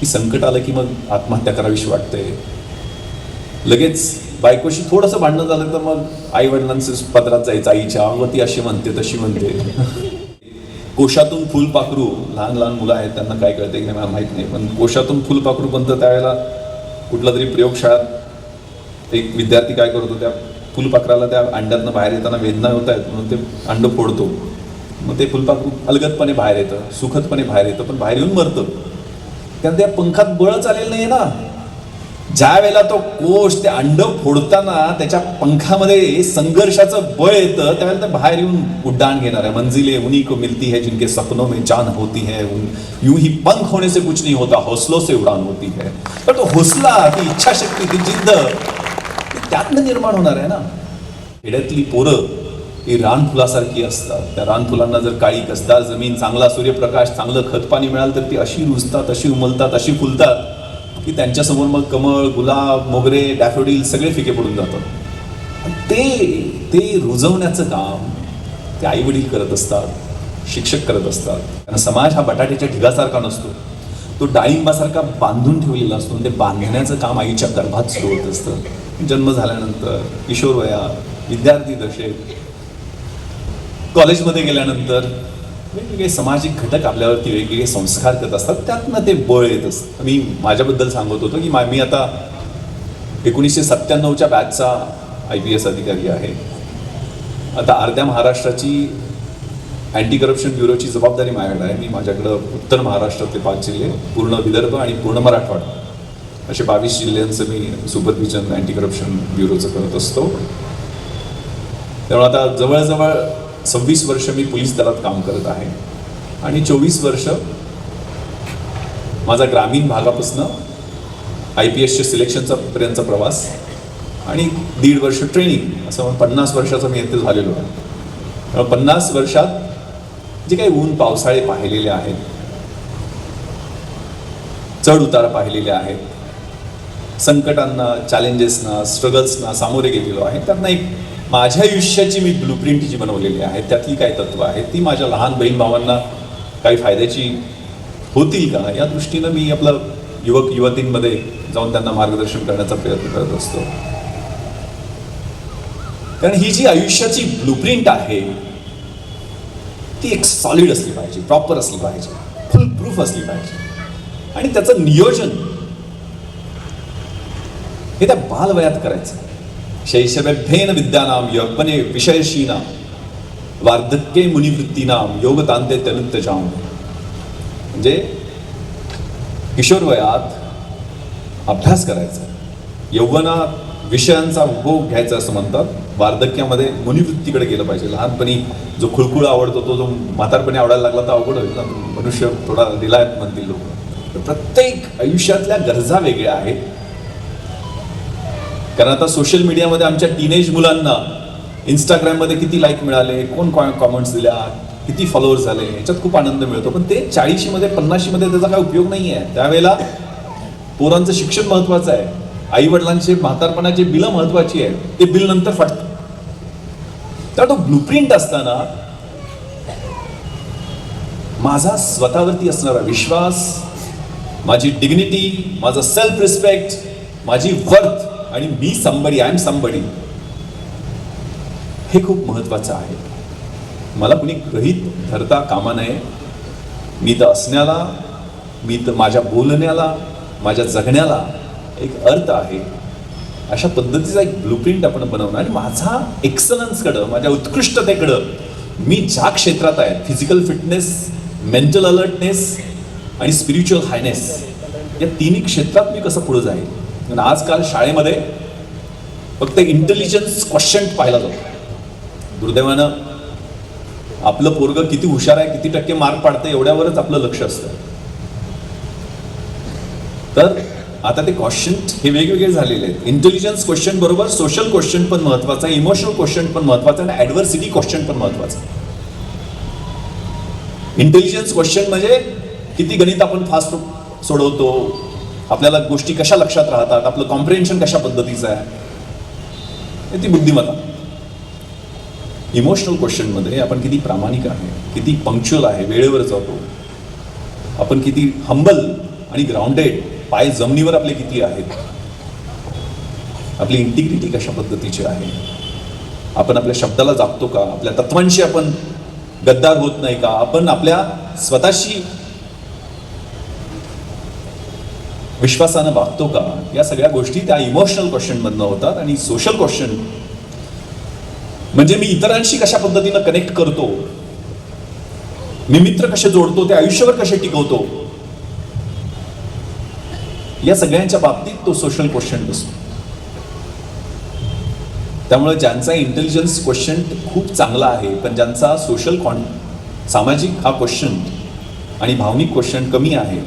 की संकट आलं की मग आत्महत्या करावीशी वाटते. लगेच बायकोशी थोडंसं भांडणं झालं तर मग आई वडिलांचं पदरात जायचं आईच्या व ती अशी म्हणते तशी म्हणते. कोशातून फुलपाखरू लहान लहान मुलं आहेत त्यांना काय कळते की नाही मला माहीत नाही. पण कोशातून फुलपाखरू बनतं त्यावेळेला कुठला तरी प्रयोगशाळात एक विद्यार्थी काय करतो त्या फुलपाखराला त्या अंड्यातनं बाहेर येताना वेदना होत आहेत म्हणून ते अंडं फोडतो. मग ते फुलपाखरू अलगदपणे बाहेर येतं सुखदपणे बाहेर येतं पण बाहेर येऊन मरतं. कारण त्या पंखात बळच आलेलं नाही ना. ज्या वेळेला तो कोश ते अंड फोडताना त्याच्या पंखामध्ये संघर्षाचं बळ येतं त्यावेळेला ते बाहेर येऊन उड्डाण घेणार आहे. मंजिले उन्हीं को मिलती है जिनके सपनों में जान होती है यूं ही पंख होने से कुछ नहीं होता हौसलों से उड़ान होती है। तर तो हौसला ती इच्छाशक्ती ती जिद्द त्यातनं निर्माण होणार आहे ना. खेड्यातली पोरं ही रानफुलासारखी असतात. त्या रानफुलांना जर काळी कसदार जमीन चांगला सूर्यप्रकाश चांगलं खतपाणी मिळालं तर ती अशी रुजतात अशी उमलतात अशी फुलतात की त्यांच्यासमोर मग कमळ गुलाब मोगरे डॅफोडिल सगळे फिके पडून जातात. ते ते रुजवण्याचं काम ते आई वडील करत असतात शिक्षक करत असतात. कारण समाज हा बटाट्याच्या ढिगासारखा नसतो. तो डाळिंबासारखा बांधून ठेवलेला असतो ते बांधण्याचं काम आईच्या गर्भात सुरू होत असतं. जन्म झाल्यानंतर किशोरवया विद्यार्थी दशेत कॉलेजमध्ये गेल्यानंतर वेगवेगळे सामाजिक घटक आपल्यावरती वेगवेगळे संस्कार करत असतात त्यातनं ते बळ येत असतं. मी माझ्याबद्दल सांगत होतो की मा- मी आता एकोणीसशे सत्त्याण्णवच्या बॅचचा आय पी एस अधिकारी आहे. आता अर्ध्या महाराष्ट्राची अँटी करप्शन ब्युरोची जबाबदारी माझ्याकडे आहे. मी माझ्याकडं उत्तर महाराष्ट्रातले पाच जिल्हे पूर्ण विदर्भ आणि पूर्ण मराठवाडा असे बावीस जिल्ह्यांचं मी सुपरविजन अँटी करप्शन ब्युरोचं करत असतो. त्यामुळे आता जवळजवळ सव्वीस वर्ष मी पोलीस दलात काम करत आहे. आणि चोवीस वर्ष माझा ग्रामीण भागापासनं आय पी एसच्या सिलेक्शनचा पर्यंतचा प्रवास आणि दीड वर्ष ट्रेनिंग असं पन्नास वर्षाचा मी इथे झालेलो आहे. पन्नास वर्षात जे काही ऊन पावसाळे पाहिलेले आहेत चढ उतार पाहिलेले आहेत संकटांना चॅलेंजेसना स्ट्रगल्सना सामोरे गेलेलो आहे त्यांना एक माझ्या आयुष्याची मी ब्लूप्रिंट जी बनवलेली आहे त्यातली काय तत्व आहेत ती माझ्या लहान बहीण भावांना काही फायद्याची होतील का? या दृष्टीनं मी आपलं युवक युवतींमध्ये जाऊन त्यांना मार्गदर्शन करण्याचा प्रयत्न करत असतो. कारण ही जी आयुष्याची ब्लूप्रिंट आहे ती एक सॉलिड असली पाहिजे प्रॉपर असली पाहिजे फुल प्रूफ असली पाहिजे. आणि त्याचं नियोजन हे त्या बालवयात करायचं. शैशवेभ्येन विद्यानाम यौवने विषयशीना वार्धक्ये मुनिवृत्तीनाम योगतांते तनुत्तजाम म्हणजे किशोर वयात अभ्यास करायचा यौवनात विषयांचा उपभोग घ्यायचा असं म्हणतात वार्धक्यामध्ये मुनिवृत्तीकडे गेलं पाहिजे लहानपणी जो खुळखुळ आवडतो तो जो म्हातारपणी आवडायला लागला तर अवघड होईल ना मनुष्य थोडा रिलायत म्हणतील लोक तर प्रत्येक आयुष्यातल्या गरजा वेगळ्या आहेत कारण आता सोशल मीडियामध्ये आमच्या टीनेज मुलांना इंस्टाग्राममध्ये किती लाईक मिळाले कोण कॉमेंट्स दिल्या किती फॉलोअर्स झाले याच्यात खूप आनंद मिळतो. पण ते चाळीशीमध्ये पन्नाशीमध्ये त्याचा काय उपयोग नाही आहे त्यावेळेला पोरांचं शिक्षण महत्वाचं आहे. आई वडिलांचे म्हातारपणाचे बिलं महत्वाची आहे ते बिल नंतर फाटतं. तर तो ब्लूप्रिंट असताना माझा स्वतःवरती असणारा विश्वास माझी डिग्निटी माझा सेल्फ रिस्पेक्ट माझी वर्थ आणि मी संबडी आय एम संबडी हे खूप महत्वाचं आहे. मला कुणी ग्रहित धरता कामा नये. मी तर असण्याला मी तर माझ्या बोलण्याला माझ्या जगण्याला एक अर्थ आहे. अशा पद्धतीचा एक ब्लूप्रिंट आपण बनवणं आणि माझा एक्सलन्सकडं माझ्या उत्कृष्टतेकडं मी ज्या क्षेत्रात आहे फिजिकल फिटनेस मेंटल अलर्टनेस आणि स्पिरिच्युअल हायनेस या तिन्ही क्षेत्रात मी कसं पुढं जाईल? कारण आजकाल शाळेमध्ये फक्त इंटेलिजन्स क्वेश्चन पाहिला जातो. दुर्दैवानं आपलं पोरग किती हुशार आहे किती टक्के मार्क पाडतं एवढ्यावरच आपलं लक्ष असतं. तर आता ते क्वेश्चन हे वेगवेगळे झालेले आहेत. इंटेलिजन्स क्वेश्चन बरोबर सोशल क्वेश्चन पण महत्त्वाचा आहे इमोशनल क्वेश्चन पण महत्त्वाचा आहे आणि ॲडव्हर्सिटी क्वेश्चन पण महत्वाचं आहे. इंटेलिजन्स क्वेश्चन म्हणजे किती गणित आपण फास्ट सोडवतो आपल्याला गोष्टी कशा लक्षात राहतात आपलं कॉम्प्रिहेन्शन कशा पद्धतीचं आहे? हे ती बुद्धिमत्ता. इमोशनल क्वेश्चनमध्ये आपण किती प्रामाणिक आहे किती पंक्च्युअल आहे वेळेवर जातो. आपण किती हंबल आणि ग्राउंडेड पाय जमिनीवर आपले किती आहेत. आपली इंटिग्रिटी कशा पद्धतीची आहे. आपण आपल्या शब्दाला जागतो का? आपल्या तत्वांशी आपण गद्दार होत नाही का? आपण आपल्या स्वतःशी विश्वासानं वागतो का? या सगळ्या गोष्टी त्या इमोशनल क्वेश्चनमधनं होतात आणि सोशल क्वेश्चन म्हणजे मी इतरांशी कशा पद्धतीनं कनेक्ट करतो? मी मित्र कसे जोडतो? ते आयुष्यभर कसे टिकवतो? या सगळ्यांच्या बाबतीत तो सोशल क्वेश्चन बसतो त्यामुळे ज्यांचा इंटेलिजन्स क्वेश्चन खूप चांगला आहे पण ज्यांचा सोशल कॉन सामाजिक हा क्वेश्चन आणि भावनिक क्वेश्चन कमी आहे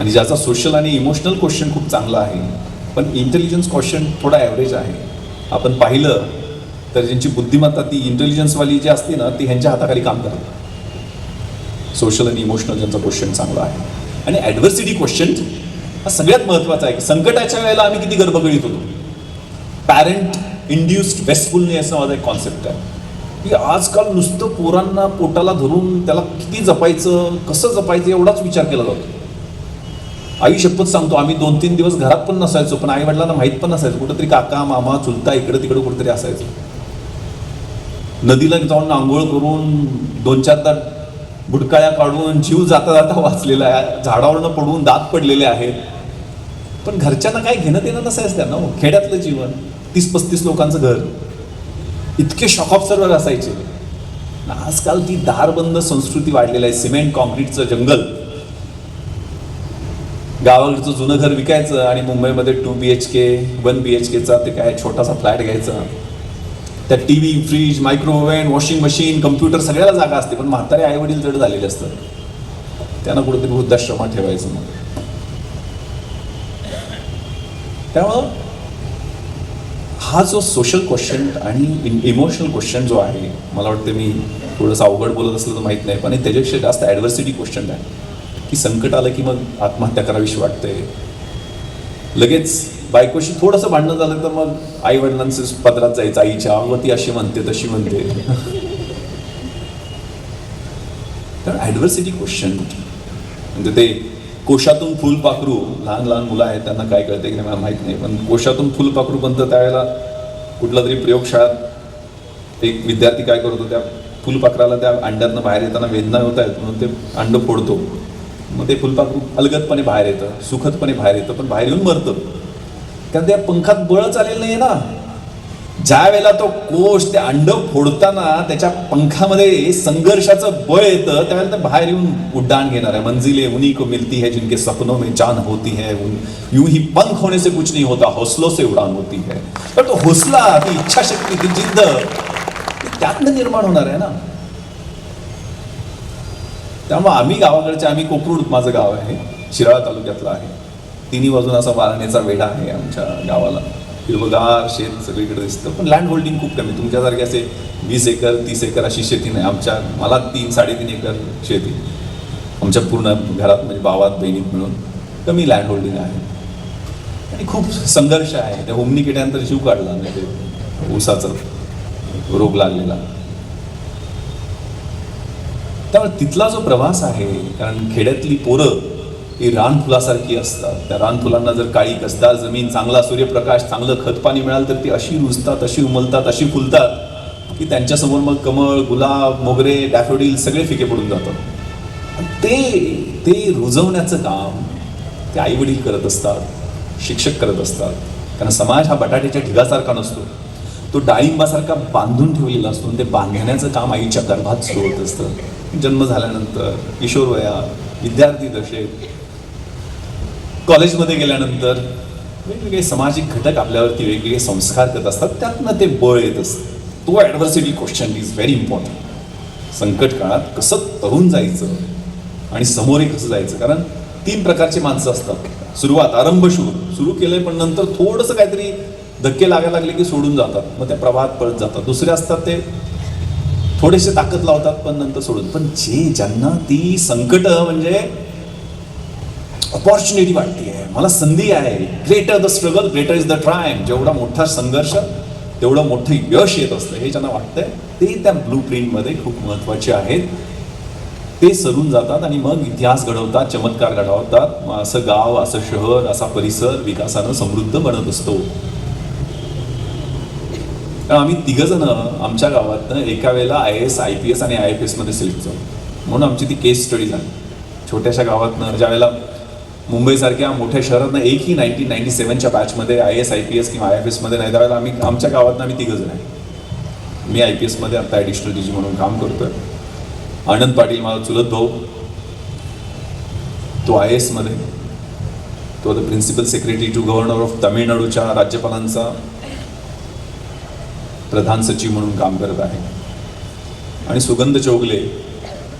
आणि ज्याचा सोशल आणि इमोशनल क्वेश्चन खूप चांगला आहे पण इंटेलिजन्स क्वेश्चन थोडा ॲव्हरेज आहे. आपण पाहिलं तर ज्यांची बुद्धिमत्ता ती इंटेलिजन्सवाली जी असते ना ती ह्यांच्या हाताखाली काम करते. सोशल आणि इमोशनल ज्यांचा क्वेश्चन चांगला आहे. आणि ॲडव्हर्सिटी क्वेश्चन हा सगळ्यात महत्त्वाचा आहे की संकटाच्या वेळेला आम्ही किती गर्भगळीत होतो. पॅरेंट इंड्युस्ड वेस्टफुलनेस माझा एक कॉन्सेप्ट आहे. की आजकाल नुसतं पोरांना पोटाला धरून त्याला किती जपायचं कसं जपायचं एवढाच विचार केला जातो. आई शपथ सांगतो आम्ही दोन तीन दिवस घरात पण नसायचो पण आई वडिलांना माहीत पण नसायचं कुठंतरी काका मामा चुलता इकडं तिकडं कुठंतरी असायचं. नदीला जाऊन आंघोळ करून दोन चार तास बुडकाळ्या काढून जीव जाता जाता वाचलेला आहे. झाडावरनं पडून दात पडलेले आहेत. पण घरच्यांना काय घेणं देणं नसायचं त्यांना हो. खेड्यातलं जीवन तीस पस्तीस लोकांचं घर. इतके शॉक ऑब्झर्वर असायचे. आजकाल ती दारबंद संस्कृती वाढलेली आहे. सिमेंट कॉन्क्रीटचं जंगल. गावाकडचं जुनं घर विकायचं आणि मुंबईमध्ये two B H K one B H केचा ते काय छोटासा फ्लॅट घ्यायचा. त्या T V fridge microwave washing machine computer सगळ्याला जागा असते पण म्हातारे आई वडील जड झालेले असतात. त्यांना कुठेतरी वृद्धाश्रमात ठेवायचं मग. त्यामुळं हा जो सोशल क्वेश्चन आणि इमोशनल क्वेश्चन जो आहे मला वाटतं मी थोडंसं अवघड बोलत असलं तर माहीत नाही पण त्याच्यापेक्षा जास्त ॲडव्हर्सिटी क्वेश्चन आहे. की संकट आलं की मग आत्महत्या करावीशी वाटते. लगेच बायकोशी थोडंसं भांडणं झालं तर मग आई वडिलांचं पदरात जायचं आईच्या मग ती अशी म्हणते तशी म्हणते. तर ॲडव्हर्सिटी क्वेश्चन म्हणजे ते कोशातून फुलपाखरू लहान लहान मुलं आहेत त्यांना काय कळते की नाही मला माहीत नाही पण कोशातून फुलपाखरू बनतं त्यावेळेला कुठला तरी प्रयोगशाळात एक विद्यार्थी काय करतो त्या फुलपाखराला त्या अंड्यातनं बाहेर येताना वेदना होत आहेत म्हणून ते अंड फोडतो. मग ते फुलपाखरू अलगदपणे बाहेर येतं सुखदपणे बाहेर येतं पण बाहेर येऊन मरतं. कारण त्या पंखात बळच आलेलं नाही ना. ज्या वेळेला तो कोश ते अंड फोडताना त्याच्या पंखामध्ये संघर्षाचं बळ येतं त्यावेळेला ते बाहेर येऊन उड्डाण घेणार आहे. मंजिले उन्हीं को मिलती है जिनके सपनों में जान होती है उन यूं ही पंख होने से कुछ नहीं होता हौसलों से उड़ान होती है. पण तो हौसला ती इच्छाशक्ती ती जिद्द त्यातनं निर्माण होणार आहे ना. त्यामुळे आम्ही गावाकडचे आम्ही कोकरूड माझं गाव आहे शिराळा तालुक्यातलं आहे. तिन्ही बाजून असा वारण्याचा वेढा आहे आमच्या गावाला. हिरवगार शेत सगळीकडे दिसतं पण लँड होल्डिंग खूप कमी. तुमच्यासारखे असे वीस एकर तीस एकर अशी शेती नाही. आमच्या मला तीन साडेतीन एकर शेती. आमच्या पूर्ण घरात म्हणजे भावात बहिणीत मिळून कमी लँड होल्डिंग आहे. आणि खूप संघर्ष आहे. त्या होमनी केल्यानंतर जीव काढला म्हणजे ते उसाचं रोग लागलेला. त्यामुळे तिथला जो प्रवास आहे कारण खेड्यातली पोरं ही रानफुलासारखी असतात. त्या रानफुलांना जर काळी कसदार जमीन चांगला सूर्यप्रकाश चांगलं खतपाणी मिळालं तर ती अशी रुजतात अशी उमलतात अशी फुलतात की त्यांच्यासमोर मग कमळ गुलाब मोगरे डॅफोडिल सगळे फिके पडून जातात. ते ते रुजवण्याचं काम ते आईवडील करत असतात शिक्षक करत असतात. कारण समाज हा बटाट्याच्या ढिगासारखा नसतो. तो डाळिंबासारखा बांधून ठेवलेला असतो ते बांधण्याचं काम आईच्या गर्भात सुरू होत असतं. जन्म झाल्यानंतर किशोरवया विद्यार्थी दशेत कॉलेजमध्ये गेल्यानंतर वेगवेगळे सामाजिक घटक आपल्यावरती वेगवेगळे संस्कार करत असतात. त्यातनं ते बळ येत असतं. तो adversity question is very important संकट काळात कसं तरुण जायचं आणि समोरही कसं जायचं? कारण तीन प्रकारचे माणसं असतात. सुरुवात आरंभ सुरू सुरू केलंय पण नंतर थोडंसं काहीतरी धक्के लागायला लागले की सोडून जातात. मग त्या प्रवाहात पळत जातात. दुसरे असतात ते थोडेसे ताकद लावतात पण नंतर सोडून. पण जे ज्यांना ती संकट म्हणजे ऑपॉर्च्युनिटी वाटते आहे मला संधी आहे. Greater the struggle greater is the triumph जेवढा मोठा संघर्ष तेवढं मोठं यश येत असतं. हे ज्यांना वाटतंय ते त्या ब्लू प्रिंटमध्ये खूप महत्त्वाचे आहेत. ते सरून जातात आणि मग इतिहास घडवतात चमत्कार घडवतात. मग असं गाव असं शहर असा परिसर विकासानं समृद्ध बनत असतो. तर आम्ही तिघंजणं आमच्या गावातनं एका वेळेला I S I P S आणि आय एफ एसमध्ये सिलेक्ट झालो. म्हणून आमची ती केस स्टडी झाली. छोट्याशा गावातनं ज्या वेळेला मुंबईसारख्या मोठ्या शहरातनं एकही नाईन्टीन नाईन्टी सेवनच्या बॅचमध्ये I S I P S किंवा आय एफ एसमध्ये नाही त्यावेळेला आम्ही आमच्या गावातनं आम्ही तिघजण आहे. मी आय पी एसमध्ये आता ॲडिशनल डी जी म्हणून काम करतोय. आनंद पाटील माझा चुलत भाऊ. तो आय एसमध्ये तो आता principal secretary to governor of तामिळनाडूच्या राज्यपालांचा प्रधान सचिव म्हणून काम करत आहे. आणि सुगंध चौगले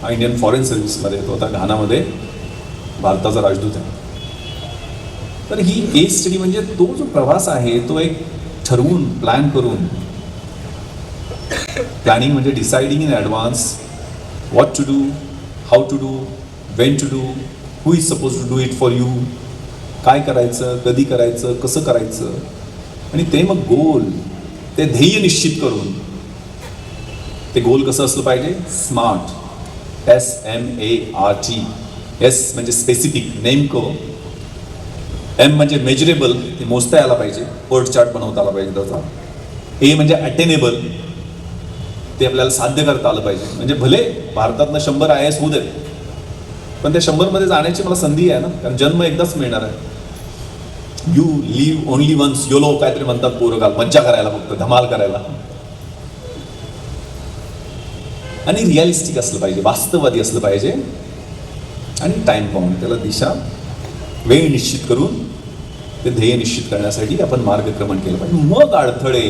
हा इंडियन फॉरेन सर्व्हिसमध्ये तो आता घानामध्ये भारताचा राजदूत आहे. तर ही केस स्टडी म्हणजे तो जो प्रवास आहे तो एक ठरवून प्लॅन करून प्लॅनिंग म्हणजे deciding in advance what to do how to do when to do who is suppose to do it for you काय करायचं कधी करायचं कसं करायचं आणि ते मग गोल ते ध्येय निश्चित करून ते गोल कसं असलं पाहिजे? Smart S M A R T S म्हणजे स्पेसिफिक नेमकं. एम म्हणजे मेजरेबल ते मोजता यायला पाहिजे. वर्ड चार्ट बनवता आला पाहिजे त्याचा. ए म्हणजे अटेनेबल ते आपल्याला साध्य करता आलं पाहिजे. म्हणजे भले भारतातनं शंभर आय एस होऊ देत पण त्या शंभरमध्ये जाण्याची मला संधी आहे ना. कारण जन्म एकदाच मिळणार आहे. You live only once yolo काहीतरी म्हणतात पोरगाल मज्जा करायला फक्त धमाल करायला. आणि रिअलिस्टिक असलं पाहिजे वास्तववादी असलं पाहिजे. आणि टाइम पाहून त्याला दिशा वेळ निश्चित करून ते ध्येय निश्चित करण्यासाठी आपण मार्गक्रमण केलं पाहिजे. मग अडथळे.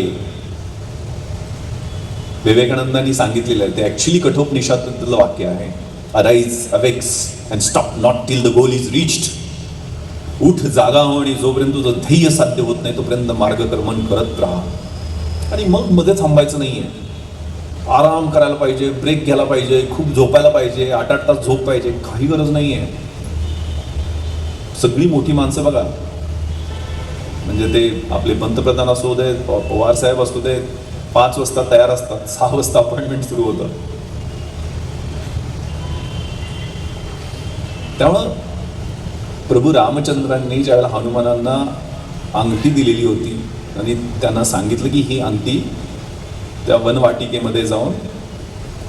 विवेकानंदांनी सांगितलेलं आहे ते ॲक्च्युली कठोपनिषातलं वाक्य आहे. Arise awakes and stop not till the goal is reached उठ जागा हो आणि जोपर्यंत तुझं ध्येय साध्य होत नाही तोपर्यंत मार्गक्रमण करत राहा. आणि मग मध्ये थांबायचं नाही आहे आराम करायला पाहिजे ब्रेक घ्यायला पाहिजे खूप झोपायला पाहिजे आठ आठ तास झोप पाहिजे काही गरज नाही आहे सगळी मोठी माणसं बघा. म्हणजे ते आपले पंतप्रधान असू दे पवार साहेब असू दे पाच वाजता तयार असतात सहा वाजता अपॉइंटमेंट सुरू होतं. त्यामुळं प्रभू रामचंद्रांनी ज्यावेळेला हनुमानांना अंगठी दिलेली होती आणि त्यांना सांगितलं की ही अंगठी त्या वनवाटिकेमध्ये जाऊन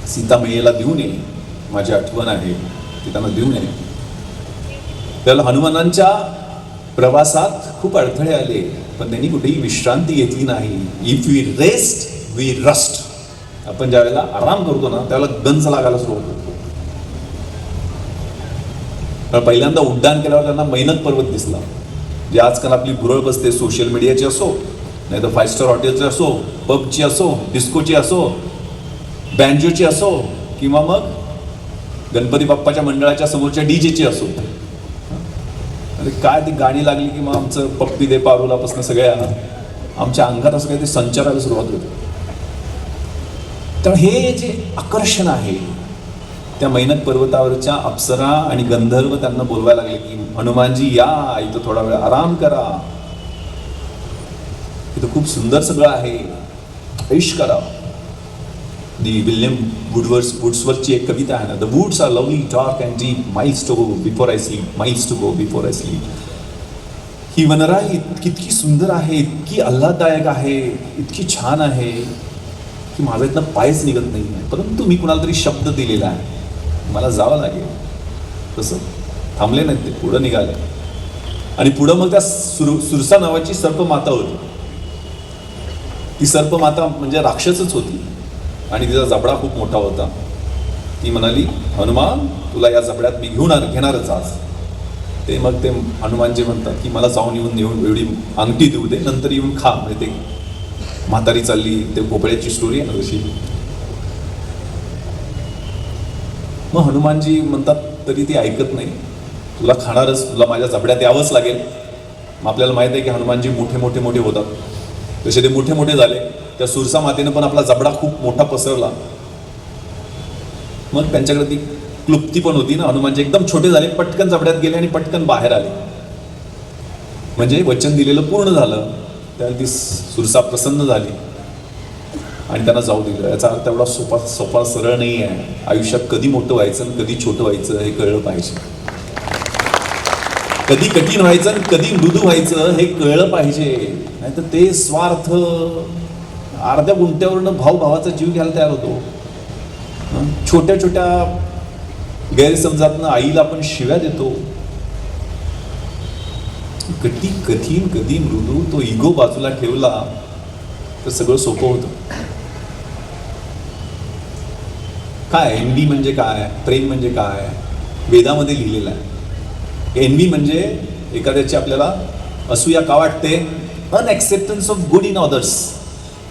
सीतामयेला देऊन ये. माझी आठवण आहे ती त्यांना देऊन ये. त्याला हनुमानांच्या प्रवासात खूप अडथळे आले पण त्यांनी कुठेही विश्रांती घेतली नाही. If we rest we rust आपण ज्यावेळेला आराम करतो ना त्याला गंज लागायला सुरुवात होतो. कारण पहिल्यांदा उड्डाण केल्यावर त्यांना मेहनत पर्वत दिसला. जे आजकाल आपली बुरळ बसते सोशल मीडियाची असो नाही तर फाईव्ह स्टार हॉटेलची असो पबची असो डिस्कोची असो बँजोची असो किंवा मग गणपती बाप्पाच्या मंडळाच्या समोरच्या डीजेची असो. अरे काय ती गाणी लागली की मग आमचं पप्पी दे पारुलापासून सगळ्या आमच्या अंगात असं काहीतरी संचाराला सुरुवात होते. तर हे जे आकर्षण आहे त्या मैनक पर्वतावरच्या अप्सरा आणि गंधर्व त्यांना बोलवायला लागले की हनुमानजी या इथं थोडा वेळ आराम करा. इथं खूप सुंदर सगळं आहे. ऐश करा. दी विल्यम वुडवर्स वुड्सवरची एक कविता आहे ना the woods are lovely dark and deep miles to go before I sleep miles to go before I sleep ही वनराई इतकी सुंदर आहे इतकी आल्हाददायक आहे इतकी छान आहे की माझा इथनं पायच निघत नाही आहे परंतु मी कुणाला तरी शब्द दिलेला आहे. मला जावं लागेल. तसं थांबले नाहीत ते पुढं निघाले. आणि पुढं मग त्या सुर सुरसा नावाची सर्पमाता होती. ती सर्पमाता म्हणजे राक्षसच होती. आणि तिचा जबडा खूप मोठा होता. ती म्हणाली हनुमान तुला या जबड्यात मी घेऊन घेणारच आज. ते मग ते हनुमानजी म्हणतात की मला जाऊन येऊन येऊन एवढी अंगठी देऊ दे नंतर येऊन खा. म्हणजे ते म्हातारी चालली ते भोपळ्याची स्टोरी आहे ना तशी. मग हनुमानजी म्हणतात तरी ती ऐकत नाही. तुला खाणारच तुला माझ्या जबड्यात यावंच लागेल. मग आपल्याला माहीत आहे की हनुमानजी मोठे मोठे मोठे होतात. तसे ते मोठे मोठे झाले त्या सुरसा मातेनं पण आपला जबडा खूप मोठा पसरला. मग त्यांच्याकडे ती क्लुप्ती पण होती ना. हनुमानजी एकदम छोटे झाले पटकन जबड्यात गेले आणि पटकन बाहेर आले. म्हणजे वचन दिलेलं पूर्ण झालं. त्या ती सुरसा प्रसन्न झाली. आणि त्यांना जाऊ दिलं. याचा अर्थ एवढा सोपा सोपा सरळ नाही आहे. आयुष्यात कधी मोठं व्हायचं आणि कधी छोटं व्हायचं हे कळलं पाहिजे. कधी कठीण व्हायचं आणि कधी मृदू व्हायचं हे कळलं पाहिजे. नाहीतर ते स्वार्थ अर्ध्या गुंट्यावरनं भाऊ भावाचा जीव घ्यायला तयार होतो. छोट्या छोट्या गैरसमजातनं आईला आपण शिव्या देतो. कधी कठीण कधी मृदू तो इगो बाजूला ठेवला तर सगळं सोपं होतं. काय एन एनबी म्हणजे काय प्रेम म्हणजे काय वेदामध्ये लिहिलेलं आहे. एन व्ही म्हणजे एखाद्याची आपल्याला असूया का वाटते? Unacceptance of good in others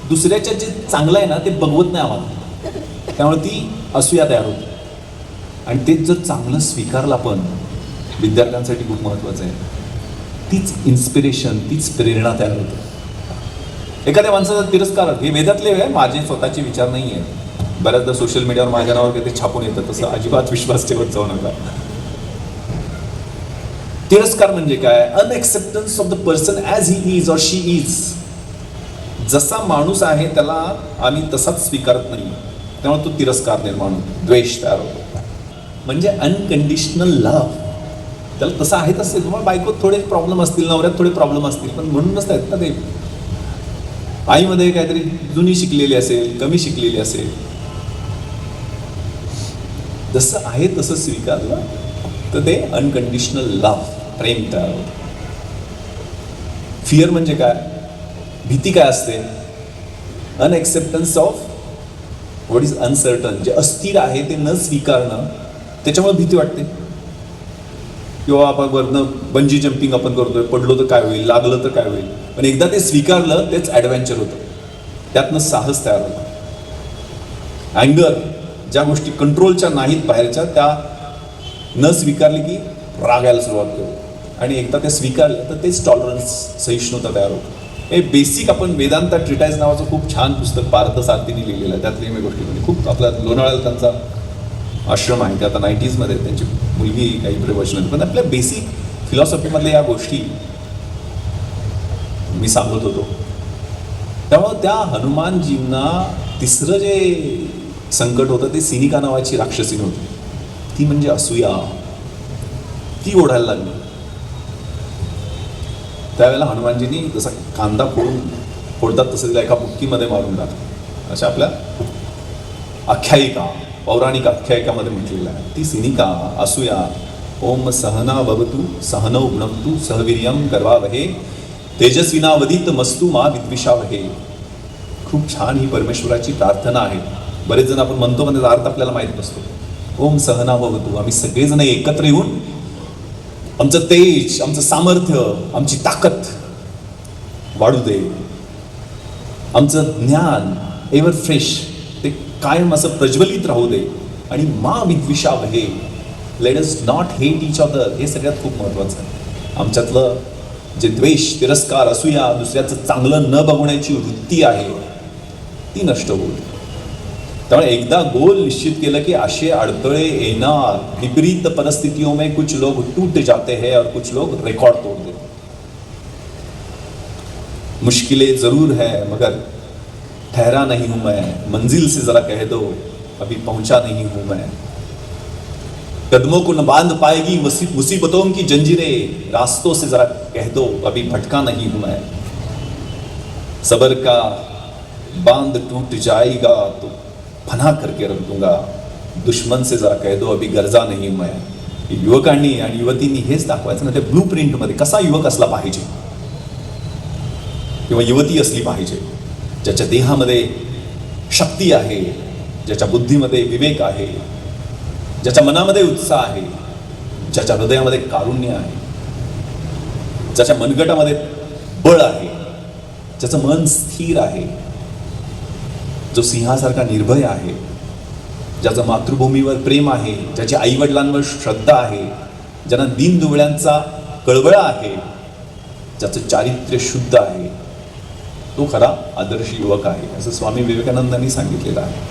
दुसऱ्याच्या जे चांगलं आहे ना ते बघवत नाही आम्हाला. त्यामुळे ती असूया तयार होते. आणि तेच जर चांगलं स्वीकारलं आपण विद्यार्थ्यांसाठी खूप महत्त्वाचं आहे. तीच इन्स्पिरेशन तीच प्रेरणा तयार होते. एखाद्या माणसाचा तिरस्कार हे वेदातले आहे माझे स्वतःचे विचार नाही आहेत बऱ्याचदा सोशल मीडियावर माझ्या नावावर ते छापून येतं तसं अजिबात विश्वास ठेवत जाऊ नका. तिरस्कार म्हणजे काय? Unacceptance of the person as he is or she is जसा माणूस आहे त्याला आम्ही तसाच स्वीकारत नाही. त्यामुळे तो तिरस्कार निर्माण होतो द्वेष तयार होतो. म्हणजे अनकंडिशनल लव्ह त्याला तसं आहे तसं तुम्हाला बायकोत थोडे प्रॉब्लेम असतील नवऱ्यात थोडे प्रॉब्लेम असतील पण म्हणूनच आहेत ना ते. आईमध्ये काहीतरी जुनी शिकलेली असेल कमी शिकलेली असेल. जसं आहे तसं स्वीकारलं तर ते अनकंडिशनल लव्ह प्रेम तयार होतं. फिअर म्हणजे काय? भीती काय असते? Unacceptance of what is uncertain जे अस्थिर आहे ते न स्वीकारणं त्याच्यामुळे भीती वाटते. किंवा आपण वरनं बंजी जम्पिंग आपण करतोय पडलो तर काय होईल लागलं तर काय होईल? पण एकदा ते स्वीकारलं तेच ॲडव्हेंचर होतं. त्यातनं साहस तयार होतं. अँगर ज्या गोष्टी कंट्रोलच्या नाहीत बाहेरच्या त्या न स्वीकारली की रागायला सुरुवात करू. आणि एकदा ते स्वीकारलं तर तेच टॉलरन्स सहिष्णुता तयार होतं. हे बेसिक आपण वेदांता ट्रिटाईज नावाचं खूप छान पुस्तक पार्थ सारथीने लिहिलेलं आहे. त्यातली मी गोष्टी म्हणजे खूप आपल्या लोणावळ्याला त्यांचा आश्रम आहे. ते आता नाईन्टीजमध्ये त्यांची मुलगी काही प्रवचन पण आपल्या बेसिक फिलॉसॉफीमधल्या या गोष्टी मी सांगत होतो. त्यामुळं त्या हनुमानजींना तिसरं जे संकट होतं ते सिनिका नावाची राक्षसीन होती. ती म्हणजे असूया. ती ओढायला लागली. त्यावेळेला हनुमानजींनी जसा कांदा फोडून फोडतात तसं तिला एका बुक्कीमध्ये मारून टाकलं. अशा आपल्या आख्यायिका. पौराणिक आख्यायिकामध्ये म्हटलेलं आहे. ती सिनिका असूया ओम सहना भवतु सहनौ भुणक्तु सहवीर्यम गर्वावहे तेजस्विनावधित मस्तू मा विद्विषावहे. खूप छान ही परमेश्वराची प्रार्थना आहे. बरेच जण आपण म्हणतो म्हणजे अर्थ आपल्याला माहीत नसतो. ओम सहना भवतु आम्ही सगळेजण एकत्र येऊन आमचं तेज आमचं सामर्थ्य आमची ताकद वाढू दे. आमचं ज्ञान एव्हर फ्रेश कायम असं प्रज्वलित राहू दे आणि मा विद्विषाव हे let us not hate each other हे सगळ्यात खूप महत्त्वाचं आहे. आमच्यातलं जे द्वेष तिरस्कार असूया दुसऱ्याचं चांगलं न बघण्याची वृत्ती आहे ती नष्ट होईल त्यामुळे एकदा गोल निश्चित केलं की असे अडथळे येणार. विपरीत परिस्थितियों में कुछ लोग टूट जाते हैं और कुछ लोग रिकॉर्ड तोड़ देते मुश्किले मुश्किलें जरूर है मगर ठहरा नहीं हूँ मैं, मंजिल से जरा कह दो, अभी पहुँचा नहीं हूँ मैं। कदमों को न बाँध पाएगी मुसीबतों की जंजीरें, रास्तों से जरा कह दो, अभी भटका नहीं हूँ मैं। सबर का बाँध टूट जाएगा तो फना करके रख दूँगा। दुश्मन से जरा कह दो, अभी गरजा नहीं हूँ मैं। युवकांनी आणि युवतींनी हेच दाखवायचं ना त्या ब्लू प्रिंटमध्ये कसा युवक असला पाहिजे? किंवा युवती असली पाहिजे? ज्याच्या देहामध्ये शक्ती आहे ज्याच्या बुद्धीमध्ये विवेक आहे ज्याच्या मनामध्ये उत्साह आहे ज्याच्या हृदयामध्ये कारुण्य आहे ज्याच्या मनगटामध्ये बळ आहे ज्याचं मन स्थिर आहे जो सिंहासारखा निर्भय आहे ज्याचं मातृभूमीवर प्रेम आहे ज्याच्या आईवडिलांवर श्रद्धा आहे ज्यांना दीनदुबळ्यांचा कळवळा आहे ज्याचं चारित्र्य शुद्ध आहे तो खरा आदर्श युवक आहे असं स्वामी विवेकानंदांनी सांगितलेलं आहे.